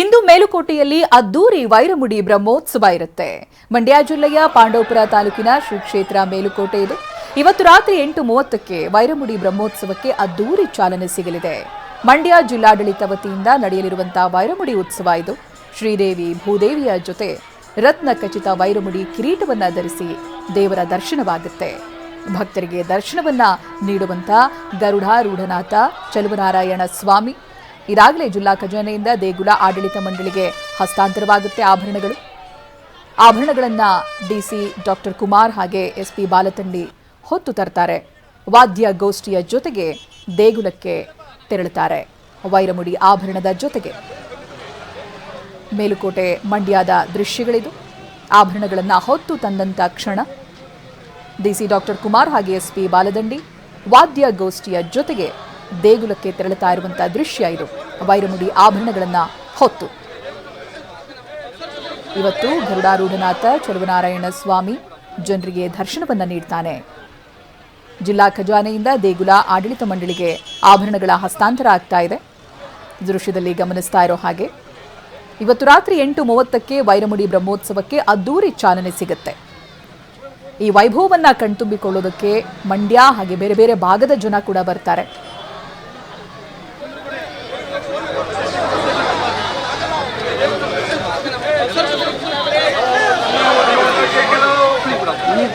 ಇಂದು ಮೇಲುಕೋಟೆಯಲ್ಲಿ ಅದ್ದೂರಿ ವೈರಮುಡಿ ಬ್ರಹ್ಮೋತ್ಸವ ಇರುತ್ತೆ. ಮಂಡ್ಯ ಜಿಲ್ಲೆಯ ಪಾಂಡವಪುರ ತಾಲೂಕಿನ ಶ್ರೀ ಕ್ಷೇತ್ರ ಮೇಲುಕೋಟೆ ಇದು. ಇವತ್ತು ರಾತ್ರಿ ಎಂಟು ಮೂವತ್ತಕ್ಕೆ ವೈರಮುಡಿ ಬ್ರಹ್ಮೋತ್ಸವಕ್ಕೆ ಅದ್ದೂರಿ ಚಾಲನೆ ಸಿಗಲಿದೆ. ಮಂಡ್ಯ ಜಿಲ್ಲಾಡಳಿತ ವತಿಯಿಂದ ನಡೆಯಲಿರುವಂತಹ ವೈರಮುಡಿ ಉತ್ಸವ ಇದು. ಶ್ರೀದೇವಿ ಭೂದೇವಿಯ ಜೊತೆ ರತ್ನ ಖಚಿತ ವೈರಮುಡಿ ಕಿರೀಟವನ್ನು ಧರಿಸಿ ದೇವರ ದರ್ಶನವಾಗುತ್ತೆ. ಭಕ್ತರಿಗೆ ದರ್ಶನವನ್ನ ನೀಡುವಂತ ಗರುಡಾರೂಢನಾಥ ಚಲುವನಾರಾಯಣ ಸ್ವಾಮಿ ಈಗಾಗಲೇ ಜಿಲ್ಲಾ ಖಜಾನೆಯಿಂದ ದೇಗುಲ ಆಡಳಿತ ಮಂಡಳಿಗೆ ಹಸ್ತಾಂತರವಾಗುತ್ತೆ ಆಭರಣಗಳು. ಆಭರಣಗಳನ್ನ ಡಿಸಿ ಡಾಕ್ಟರ್ ಕುಮಾರ್ ಹಾಗೆ ಎಸ್ಪಿ ಬಾಲತಂಡಿ ಹೊತ್ತು ತರ್ತಾರೆ. ವಾದ್ಯ ಗೋಷ್ಠಿಯ ಜೊತೆಗೆ ದೇಗುಲಕ್ಕೆ ತೆರಳುತ್ತಾರೆ. ವೈರಮುಡಿ ಆಭರಣದ ಜೊತೆಗೆ. ಮೇಲುಕೋಟೆ ಮಂಡ್ಯದ ದೃಶ್ಯಗಳಿದು. ಆಭರಣಗಳನ್ನು ಹೊತ್ತು ತಂದಂತ ಕ್ಷಣ. ಡಿಸಿ ಡಾಕ್ಟರ್ ಕುಮಾರ್ ಹಾಗೆ ಎಸ್ಪಿ ಬಾಲದಂಡಿ ವಾದ್ಯ ಗೋಷ್ಠಿಯ ಜೊತೆಗೆ ದೇಗುಲಕ್ಕೆ ತೆರಳುತ್ತಾ ಇರುವಂತಹ ದೃಶ್ಯ ಇದು. ವೈರಮುಡಿ ಆಭರಣಗಳನ್ನ ಹೊತ್ತು. ಇವತ್ತು ಗರುಡಾರೂಢನಾಥ ಚಲುವನಾರಾಯಣ ಸ್ವಾಮಿ ಜನರಿಗೆ ದರ್ಶನವನ್ನ ನೀಡ್ತಾನೆ. ಜಿಲ್ಲಾ ಖಜಾನೆಯಿಂದ ದೇಗುಲ ಆಡಳಿತ ಮಂಡಳಿಗೆ ಆಭರಣಗಳ ಹಸ್ತಾಂತರ ಆಗ್ತಾ ಇದೆ. ದೃಶ್ಯದಲ್ಲಿ ಗಮನಿಸ್ತಾ ಇರೋ ಹಾಗೆ, ಇವತ್ತು ರಾತ್ರಿ ಎಂಟು ಮೂವತ್ತಕ್ಕೆ ವೈರಮುಡಿ ಬ್ರಹ್ಮೋತ್ಸವಕ್ಕೆ ಅದ್ದೂರಿ ಚಾಲನೆ ಸಿಗುತ್ತೆ. ಈ ವೈಭವವನ್ನ ಕಣ್ತುಂಬಿಕೊಳ್ಳೋದಕ್ಕೆ ಮಂಡ್ಯ ಹಾಗೆ ಬೇರೆ ಬೇರೆ ಭಾಗದ ಜನ ಕೂಡ ಬರ್ತಾರೆ.